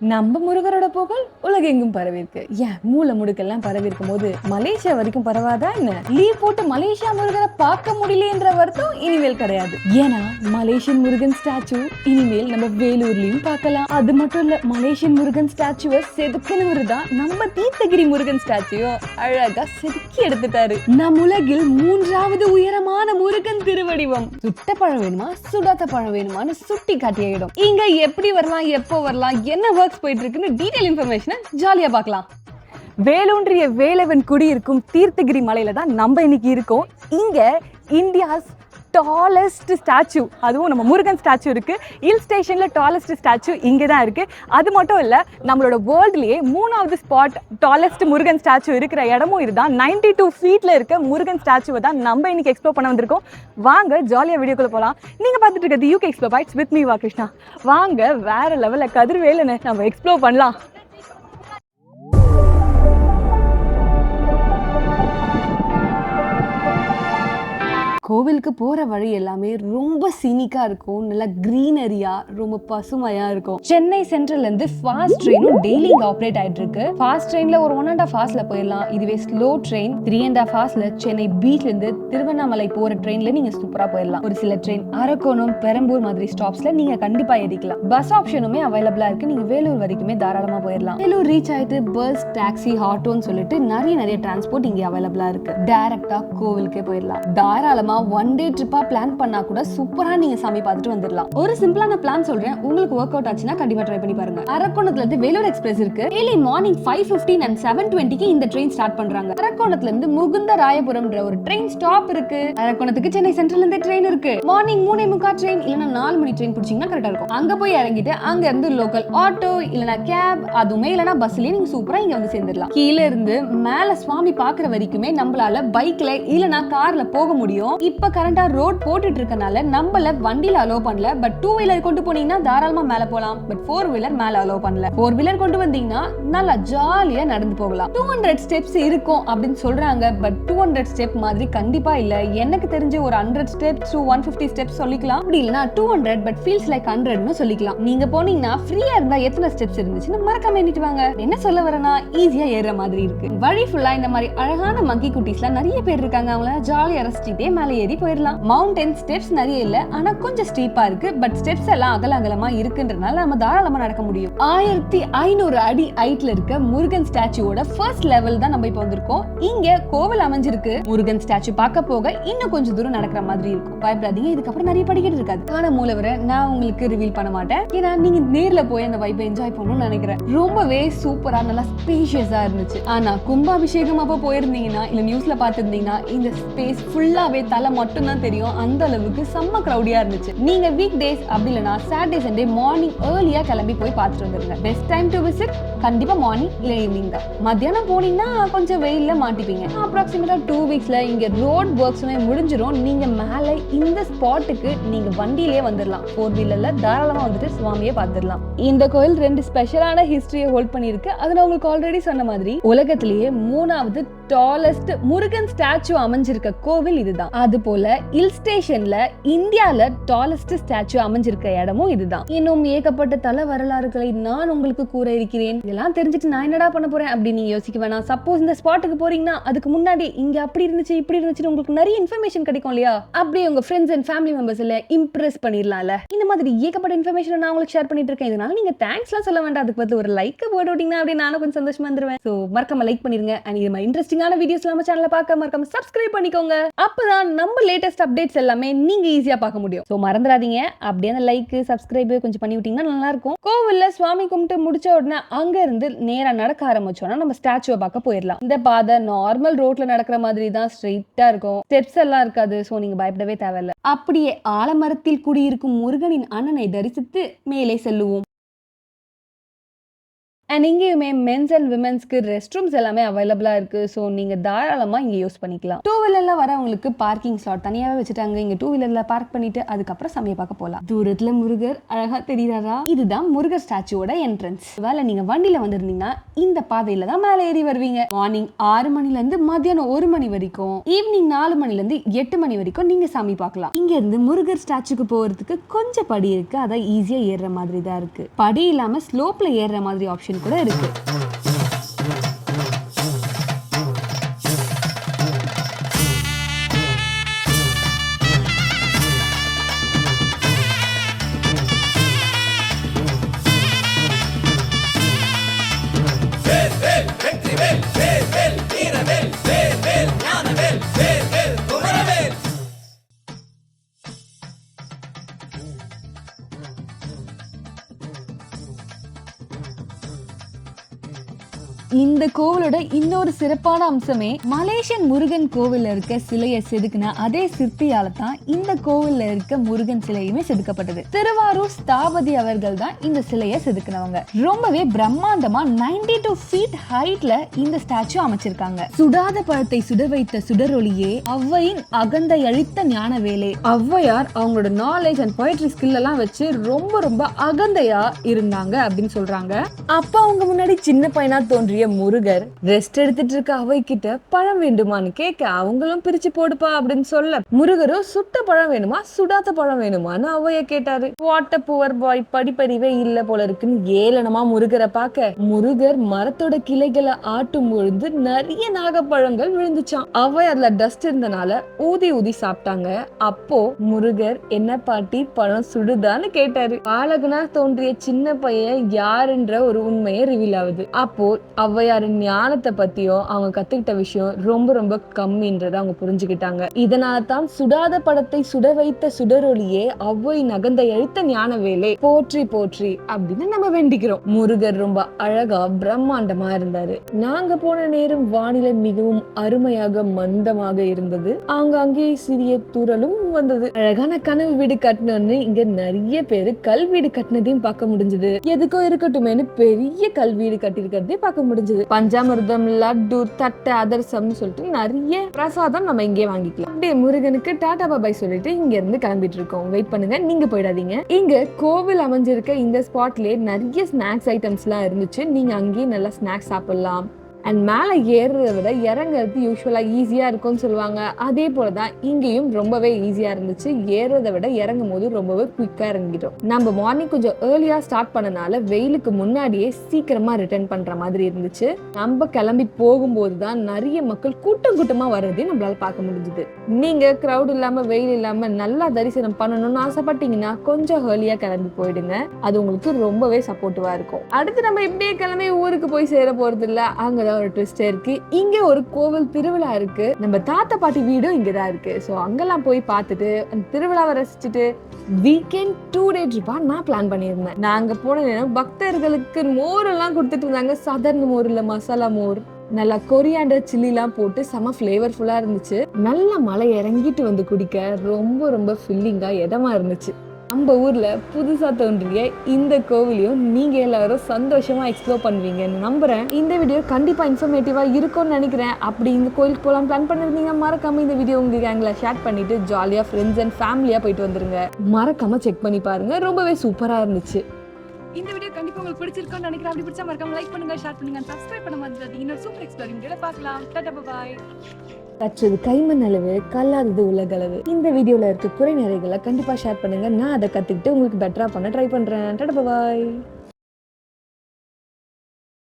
நம்ம முருகரோட புகழ் உலகெங்கும் பரவிருக்கு ஏன்? மூல முடுக்கெல்லாம் பரவி இருக்கும் போது மலேசியா வரைக்கும் பரவாதா என்ன? லீவ் போட்டு மலேசியா முருகரை பார்க்க முடியலன்ற வருத்தம் இனிமேல் கிடையாது. ஏன்னா மலேசியன் முருகன் ஸ்டாச்சு இனிமேல் நம்ம வேலூர்லயும் பார்க்கலாம். அது மட்டும் இல்ல மலேசியன் முருகன் ஸ்டாச்சுவை செதுக்கினவரு தான் நம்ம தீர்த்தகிரி முருகன் ஸ்டாச்சுவோ அழகா செதுக்கி எடுத்துட்டாரு. நம் உலகில் மூன்றாவது உயரமான முருகன் திருவடிவம். சுட்ட பழம் வேணுமா? சுடாத பழம் வேணுமான்னு சுட்டி காட்டிய இடம். இங்க எப்படி வரலாம்? எப்போ வரலாம்? என்ன ஒர்க்ஸ் போயிட்டு இருக்குன்னு டீடைல் இன்ஃபர்மேஷனை ஜாலியா பார்க்கலாம். வேலூன்றிய வேலவன் குடியிருக்கும் தீர்த்தகிரி மலையில தான் நம்ம இன்னைக்கு இருக்கோம். இங்க இந்தியாஸ் டாலஸ்ட் ஸ்டாச்சு அதுவும் நம்ம முருகன் ஸ்டாச்சு இருக்குது ஹில் ஸ்டேஷனில் டாலஸ்ட் ஸ்டாச்சு இங்கே தான் இருக்குது அது மட்டும் இல்லை நம்மளோட வேர்ல்ட்லேயே மூணாவது ஸ்பாட் டாலஸ்ட் முருகன் ஸ்டாச்சு இருக்கிற இடமும் இதுதான். 92 டூ ஃபீட்டில் இருக்க முருகன் ஸ்டாச்சுவை தான் நம்ம இன்னைக்கு எக்ஸ்ப்ளோர் பண்ண வந்திருக்கோம். வாங்க ஜாலியாக வீடியோக்குள்ளே போகலாம் நீங்கள் பார்த்துட்டு இருக்கிறது UK explore bites with me வா கிருஷ்ணா வாங்க வேறு லெவலில் கதிர்வேலனை நம்ம எக்ஸ்ப்ளோர் பண்ணலாம். கோவிலுக்கு போற வழி எல்லாமே ரொம்ப சீனிக்கா இருக்கும். நல்லா கிரீனரியா ரொம்ப பசுமையா இருக்கும். சென்னை சென்ட்ரல்ல இருந்து ஃபாஸ்ட் ட்ரெயினும் டெய்லி இங்க ஆப்ரேட் ஆயிட்டு இருக்கு. ஃபாஸ்ட் ட்ரெயின்ல ஒரு ஒன் அண்ட் ஆஃப் போயிடலாம். இதுவே slow train three and half ஹார்ஸ்ல Chennai பீச்ல இருந்து திருவண்ணாமலை போற ட்ரெயின்ல நீங்க சூப்பரா போயிடலாம். ஒரு சில ட்ரெயின் அரக்கோணம் பெரம்பூர் மாதிரி ஸ்டாப்ஸ்ல நீங்க கண்டிப்பா ஏறிக்கலாம். பஸ் ஆப்ஷனுமே அவைலபிளா இருக்கு. நீங்க வேலூர் வரைக்குமே தாராளமா போயிடலாம். வேலூர் ரீச் ஆயிட்டு பஸ் டாக்ஸி ஆட்டோன்னு சொல்லிட்டு நிறைய நிறைய டிரான்ஸ்போர்ட் இங்க அவைலபிளா இருக்கு. டைரக்டா கோவிலுக்கே போயிடலாம். தாராளமா ஒன் டே ட்ரிப்பா பிளான் பண்ணா கூட சூப்பரா நீங்க சாமி பார்த்துட்டு வந்துடலாம். ஒரு சிம்பிளான பிளான் சொல்றேன். உங்களுக்கு ஒர்க் அவுட் ஆச்சுன்னா கண்டிப்பா ட்ரை பண்ணி பாருங்க. அரக்கோணத்துல இருந்து வேலூர் எக்ஸ்பிரஸ் இருக்கு. Daily morning five fifteen and seven டுவெண்ட்டிக்கு இந்த ட்ரெயின் ஸ்டார்ட் பண்றாங்க. அரக்கோணத்துல இருந்து முகுந்த ராயபுரம்ன்ற ஒரு ட்ரெயின் ஸ்டாப் இருக்கு. அரக்கோணத்துக்கு சென்னை சென்ட்ரல் இருந்து ட்ரெயின் இருக்கு. மார்னிங் மூணே முக்கா ட்ரெயின் இல்லைன்னா நாலு மணி ட்ரெயின் பிடிச்சீங்கன்னா கரெக்டா இருக்கும். அங்க போய் இறங்கிட்டு அங்க இருந்து லோக்கல் ஆட்டோ இல்லனா கேப் அதுவுமே இல்லனா பஸ்லயே நீங்க சூப்பரா இங்க வந்து சேர்ந்துடலாம். கீழ இருந்து மேல சுவாமி பாக்குற வரைக்குமே நம்மளால பைக்ல இல்லனா கார்ல போக முடியும். இப்போ கரண்டாக ரோட் போட்டுட்டு இருக்கனால நம்மள வண்டியில அலோவ் பண்ணல. பட் டூ வீலர் கொண்டு போனீங்கன்னா தாராளமா மேல போலாம். பட் ஃபோர் வீலர் மேலே அலோவ் பண்ணல. ஃபோர் வீலர் கொண்டு வந்தீங்கன்னா நல்லா ஜாலியா நடந்து போகலாம். டூ ஹண்ட்ரட் ஸ்டெப்ஸ் இருக்கும் அப்படின்னு சொல்றாங்க. பட் டூ ஹண்ட்ரட் ஸ்டெப் மாதிரி கண்டிப்பா இல்ல. எனக்கு தெரிஞ்ச ஒரு hundred steps two one fifty steps சொல்லிக்கலாம். அப்படி இல்லைனா two hundred but feels like ஹண்ட்ரட்னு சொல்லிக்கலாம். நீங்க போனீங்கன்னா ஃப்ரீயா இருந்தா எத்தனை ஸ்டெப்ஸ் இருந்துச்சுன்னு மறக்காம எண்ணிட்டு வாங்க. என்ன சொல்ல வரேன்னா ஈஸியா ஏறுற மாதிரி இருக்கு. வழி ஃபுல்லா இந்த மாதிரி அழகான மங்கி குட்டிஸ்லாம் நிறைய பேர் இருக்காங்க. அவங்கள ஜாலியா ரசிச்சுட்டே மேலே ஏறி போயிடலாம். மவுண்டன் ஸ்டெப்ஸ் நிறைய இல்ல ஆனா கொஞ்சம் ஸ்டீப்பா இருக்கு. பட் ஸ்டெப்ஸ் எல்லாம் அகல அகலமா இருக்குன்றனால நம்ம தாராளமா நடக்க முடியும். ஆயிரத்தி ஐநூறு அடி ஹைட்ல இருக்க முருகன் ஸ்டாச்சுவோட ஃபர்ஸ்ட் லெவல் தான் நம்ம இப்போ வந்திருக்கோம். இங்க கோவில் அமைஞ்சிருக்கு. முருகன் ஸ்டாச்சு பார்க்க போக இன்னும் கொஞ்சம் தூரம் நடக்கிற மாதிரி இருக்கும். பயப்படாதீங்க இதுக்கப்புறம் நிறைய படிக்கிட்டு இருக்காது. ஆனா மூலவரை நான் உங்களுக்கு ரிவீல் பண்ண மாட்டேன். ஏன்னா நீங்க நேர்ல போய் அந்த வைப்பை என்ஜாய் பண்ணணும்னு நினைக்கிறேன். ரொம்பவே சூப்பரா நல்லா ஸ்பேஷியஸா இருந்துச்சு. ஆனா கும்பாபிஷேகம் அப்போ போயிருந்தீங்கன்னா இல்ல நியூஸ்ல பாத்திருந்தீங்கன்னா இந்த ஸ்பேஸ் ஃபுல்லாவே தலை மட்டும் தான் தெரியும். அந்த அளவுக்கு செம்ம க்ரௌடியா இருந்துச்சு. நீங்க வீக் டேஸ் அப்படி இல்லைனா சாட்டர்டே சண்டே மார்னிங் ஏர்லியா கிளம்பி போய் பார்த்துட்டு வந்துருங்க. பெஸ்ட் டைம் டு விசிட் கண்டிப்பா மார்னிங் இல்லை ஈவினிங் தான். மத்தியானம் போனீங்கன்னா கொஞ்சம் வெயிலில் மாட்டிப்பீங்க. அப்ராக்சிமேட்டாக டூ வீக்ஸில் இங்கே ரோட் ஒர்க்ஸுமே முடிஞ்சிடும் நீங்க மேல இந்த ஸ்பாட்டுக்கு நீங்க வண்டியிலே வந்துடலாம் ஃபோர் வீலரில் தாராளமாக வந்துட்டு சுவாமியை பார்த்துடலாம் இந்த கோயில் ரெண்டு ஸ்பெஷலான ஹிஸ்டரியை ஹோல்ட் பண்ணியிருக்கு. அது நான் உங்களுக்கு ஆல்ரெடி சொன்ன மாதிரி உலகத்திலேயே மூணாவது டாலஸ்ட் முருகன் ஸ்டாச்சு அமைஞ்சிருக்க கோவில் இதுதான். அது போல ஹில் ஸ்டேஷன்ல இந்தியால டாலஸ்ட் ஸ்டாச்சு அமைஞ்சிருக்க இடமும் இதுதான். இன்னும் ஏகப்பட்ட தல வரலாறுகளை நான் உங்களுக்கு கூற இருக்கிறேன். இதெல்லாம் தெரிஞ்சுட்டு நான் என்னடா பண்ண போறேன் அப்படின்னு நீங்கள் யோசிக்க வேணாம். சப்போஸ் இந்த ஸ்பாட்டுக்கு போறீங்கன்னா அதுக்கு முன்னாடி இங்க அப்படி இருந்துச்சு இப்படி இருந்துச்சுன்னு உங்களுக்கு நிறைய இன்ஃபர்மேஷன் கிடைக்கும் இல்லையா? அப்படியே உங்க friends and family members impress பண்ணிடலாம்ல. இந்த மாதிரி ஏகப்பட்ட இன்ஃபர்மேஷன் நான் உங்களுக்கு ஷேர் பண்ணிட்டு இருக்கேன். இதனால நீங்கள் தேங்க்ஸ்லாம் சொல்ல வேண்டாம். அதுக்கு பார்த்து ஒரு லைக் போட்டு விட்டிங்கன்னா அப்படியே நானும் கொஞ்சம் சந்தோஷமா வந்துருவேன் ஸோ மறக்காம லைக் பண்ணிருங்க. அண்ட் இது மாதிரி இன்ட்ரெஸ்டிங்கான வீடியோஸ் நம்ம சேனலை பார்க்க மறக்காம சப்ஸ்கிரைப் பண்ணிக்கோங்க. அப்பதான் நம்ம லேட்டஸ்ட் அப்டேட்ஸ் எல்லாமே நீங்க ஈஸியா பார்க்க முடியும். ஸோ மறந்துடாதீங்க. அப்படியே அந்த லைக் சப்ஸ்கிரைப் கொஞ்சம் பண்ணி விட்டிங்கன்னா நல்லா இருக்கும். சுவாமி கும்பிட்டு முடிச்ச உடனே அங்க இருந்து நேரா நடக்க ஆரம்பிச்சோம்னா நம்ம ஸ்டாச்சுவை பார்க்க போயிடலாம். இந்த பாதை நார்மல் ரோட்ல நடக்கிற மாதிரி தான் ஸ்ட்ரெயிட்டா இருக்கும். ஸ்டெப்ஸ் எல்லாம் இருக்காது. ஸோ நீங்க பயப்படவே தேவையில்ல. அப்படியே ஆலமரத்தில் குடியிருக்கும் முருகனின் அண்ணனை தரிசித்து மேலே செல்லுவோம். அண்ட் இங்கேயுமே மென்ஸ் அண்ட் விமென்ஸ்க்கு ரெஸ்ட் ரூம்ஸ் எல்லாமே அவைலபிளாக இருக்குது ஸோ நீங்கள் தாராளமாக இங்கே யூஸ் பண்ணிக்கலாம். டூ வீலரில் வரவங்களுக்கு பார்க்கிங் ஸ்லாட் தனியாகவே வச்சுட்டாங்க. இங்கே டூ வீலரில் பார்க் பண்ணிட்டு அதுக்கப்புறம் சமைய பார்க்க போகலாம் தூரத்தில் முருகர். அழகாக தெரியுறாரா? இதுதான் முருகர் ஸ்டாச்சுவோட என்ட்ரன்ஸ் வேலை நீங்கள் வண்டியில் வந்திருந்தீங்கன்னா இந்த பாதையில் தான் மேலே ஏறி வருவீங்க. மார்னிங் ஆறு மணிலேருந்து மத்தியானம் ஒரு மணி வரைக்கும். ஈவினிங் நாலு மணிலேருந்து எட்டு மணி வரைக்கும் நீங்கள் சாமி பார்க்கலாம். இங்கேருந்து முருகர் ஸ்டாச்சுக்கு போகிறதுக்கு கொஞ்சம் படி இருக்குது அதான் ஈஸியாக ஏறுற மாதிரி தான் இருக்குது படி இல்லாமல் ஸ்லோப்பில் ஏறுற மாதிரி ஆப்ஷன் கூட இருக்குது இந்த கோவிலோட இன்னொரு சிறப்பான அம்சமே மலேசியன் முருகன் கோவில்ல இருக்க சிலையை செதுக்குன அதே சிற்பியால தான் இந்த கோவில்ல இருக்க முருகன் சிலையுமே செதுக்கப்பட்டது. திருவாரூர் ஸ்தாபதி அவர்கள் தான் இந்த சிலையை செதுக்குனவங்க. ரொம்பவே பிரம்மாண்டமா 92 டூ ஃபீட் ஹைட்ல இந்த ஸ்டாச்சு அமைச்சிருக்காங்க. சுடாத பழத்தை சுட வைத்த சுடரொளியே ஔவையின் அகந்தை அழித்த ஞான வேலை. ஔவையார் அவங்களோட நாலேஜ் அண்ட் பொயட்ரி ஸ்கில் எல்லாம் வச்சு ரொம்ப ரொம்ப அகந்தையா இருந்தாங்க அப்படின்னு சொல்றாங்க. அப்ப அவங்க முன்னாடி சின்ன பையனா தோன்றிய முருகர் ரெஸ்ட் எடுத்துட்டு இருக்க அவைக்கிட்ட கிட்ட பழம் வேண்டுமான்னு கேட்க அவங்களும் பிரிச்சு போடுப்பா அப்படின்னு சொல்ல முருகரும் சுட்ட பழம் வேணுமா சுடாத பழம் வேணுமான்னு அவைய கேட்டாரு. வாட்ட புவர் பாய் படிப்பறிவே இல்ல போல இருக்குன்னு ஏளனமா முருகரை பார்க்க முருகர் மரத்தோட கிளைகளை ஆட்டும் பொழுது நிறைய நாகப்பழங்கள் விழுந்துச்சான் அவை அதுல டஸ்ட் இருந்தனால ஊதி ஊதி சாப்பிட்டாங்க. அப்போ முருகர் என்ன பாட்டி பழம் சுடுதான்னு கேட்டாரு. பாலகனா தோன்றிய சின்ன பையன் யாருன்ற ஒரு உண்மையை ரிவீல் ஆகுது. அப்போ ஔவையாரின் ஞானத்தை பத்தியும் அவங்க கத்துக்கிட்ட விஷயம் ரொம்ப ரொம்ப கம்மின்றதை அவங்க புரிஞ்சுக்கிட்டாங்க. இதனால தான் சுடாத படத்தை சுட வைத்த சுடரொலியே ஔவை நகந்த எழுத்த ஞான வேலை. போற்றி போற்றி அப்படின்னு நம்ம வேண்டிக்கிறோம். முருகர் ரொம்ப அழகா பிரம்மாண்டமா இருந்தாரு. நாங்க போன நேரம் வானிலை மிகவும் அருமையாக மந்தமாக இருந்தது. ஆங்காங்கே சிறிய துறலும் வந்தது. அழகான கனவு வீடு கட்டணும்னு இங்க நிறைய பேரு கல் வீடு கட்டினதையும் பார்க்க முடிஞ்சது. எதுக்கோ இருக்கட்டுமேனு பெரிய கல் வீடு பார்க்க முடிஞ்சது. பஞ்சாமிர்தம் லட்டு தட்டை அதர்சம்னு சொல்லிட்டு நிறைய பிரசாதம் நம்ம இங்கே வாங்கிக்கலாம். அப்படியே முருகனுக்கு டாடா பாபாய் சொல்லிட்டு இங்க இருந்து கிளம்பிட்டு இருக்கோம் வெயிட் பண்ணுங்க நீங்க போயிடாதீங்க. இங்க கோவில் அமைஞ்சிருக்க இந்த ஸ்பாட்லயே நிறைய ஸ்நாக்ஸ் ஐட்டம்ஸ் எல்லாம் இருந்துச்சு. நீங்க அங்கேயே நல்லா ஸ்நாக்ஸ் சாப்பிடலாம். அண்ட் மேலே ஏறுறத விட இறங்குறது யூஸ்வலாக ஈஸியாக இருக்கும்னு சொல்லுவாங்க. அதே போல தான் இங்கேயும் ரொம்பவே ஈஸியாக இருந்துச்சு. ஏறுறதை விட இறங்கும் போது ரொம்பவே குயிக்காக இறங்கிட்டோம். நம்ம மார்னிங் கொஞ்சம் ஏர்லியாக ஸ்டார்ட் பண்ணனால வெயிலுக்கு முன்னாடியே சீக்கிரமாக ரிட்டர்ன் பண்ணுற மாதிரி இருந்துச்சு. நம்ம கிளம்பி போகும்போது தான் நிறைய மக்கள் கூட்டம் கூட்டமாக வர்றதையும் நம்மளால் பார்க்க முடிஞ்சுது. நீங்கள் க்ரௌட் இல்லாமல் வெயில் இல்லாமல் நல்லா தரிசனம் பண்ணணும்னு ஆசைப்பட்டீங்கன்னா கொஞ்சம் ஏர்லியாக கிளம்பி போயிடுங்க. அது உங்களுக்கு ரொம்பவே சப்போர்ட்டிவாக இருக்கும். அடுத்து நம்ம இப்படியே கிளம்பி ஊருக்கு போய் சேர போகிறது இல்லை அங்கே தான் ஒரு ட்விஸ்டே இருக்கு. இங்க ஒரு கோவில் திருவிழா இருக்கு. நம்ம தாத்தா பாட்டி வீடும் இங்க தான் இருக்கு. ஸோ அங்கெல்லாம் போய் பார்த்துட்டு அந்த திருவிழாவை ரசிச்சுட்டு வீக்கெண்ட் டூ டே ட்ரிப்பா நான் பிளான் பண்ணியிருந்தேன். நாங்க போன நேரம் பக்தர்களுக்கு மோர் எல்லாம் கொடுத்துட்டு இருந்தாங்க. சாதாரண மோர் இல்ல மசாலா மோர். நல்லா கொரியாண்டர் சில்லிலாம் போட்டு செம ஃப்ளேவர்ஃபுல்லாக இருந்துச்சு. நல்ல மலை இறங்கிட்டு வந்து குடிக்க ரொம்ப ரொம்ப ஃபில்லிங்காக இதமாக இருந்துச்சு. நம்ம ஊரில் புதுசாக தோன்றிய இந்த கோவிலையும் நீங்கள் எல்லாரும் சந்தோஷமாக எக்ஸ்ப்ளோர் பண்ணுவீங்கன்னு நம்புகிறேன் இந்த வீடியோ கண்டிப்பாக இன்ஃபர்மேட்டிவாக இருக்கும்னு நினைக்கிறேன். அப்படி இந்த கோயிலுக்கு போகலாம் பிளான் பண்ணிருந்தீங்க மறக்காமல் இந்த வீடியோ உங்கள் கேங்கில் ஷேர் பண்ணிவிட்டு ஜாலியாக ஃப்ரெண்ட்ஸ் அண்ட் ஃபேமிலியாக போயிட்டு வந்துருங்க. மறக்காமல் செக் பண்ணி பாருங்க. ரொம்பவே சூப்பராக இருந்துச்சு. இந்த வீடியோ கண்டிப்பா உங்களுக்கு பிடிச்சிருக்கும்னு நினைக்கிறேன். அப்படி பிடிச்சா மறக்காம லைக் பண்ணுங்க ஷேர் பண்ணுங்க சப்ஸ்கிரைப் பண்ண மாதிரி இன்னொரு சூப்பர் எக்ஸ்ப்ளோரிங் வீடியோ பார்க்கலாம். டாடா பாய் கற்றது கைமண் அளவு கல்லாதது உலகளவு. இந்த வீடியோல இருக்க குறை நிறைகளை கண்டிப்பா ஷேர் பண்ணுங்க. நான் அதை கத்துக்கிட்டு உங்களுக்கு பெட்டரா பண்ண ட்ரை பண்றேன். டாடா பாய்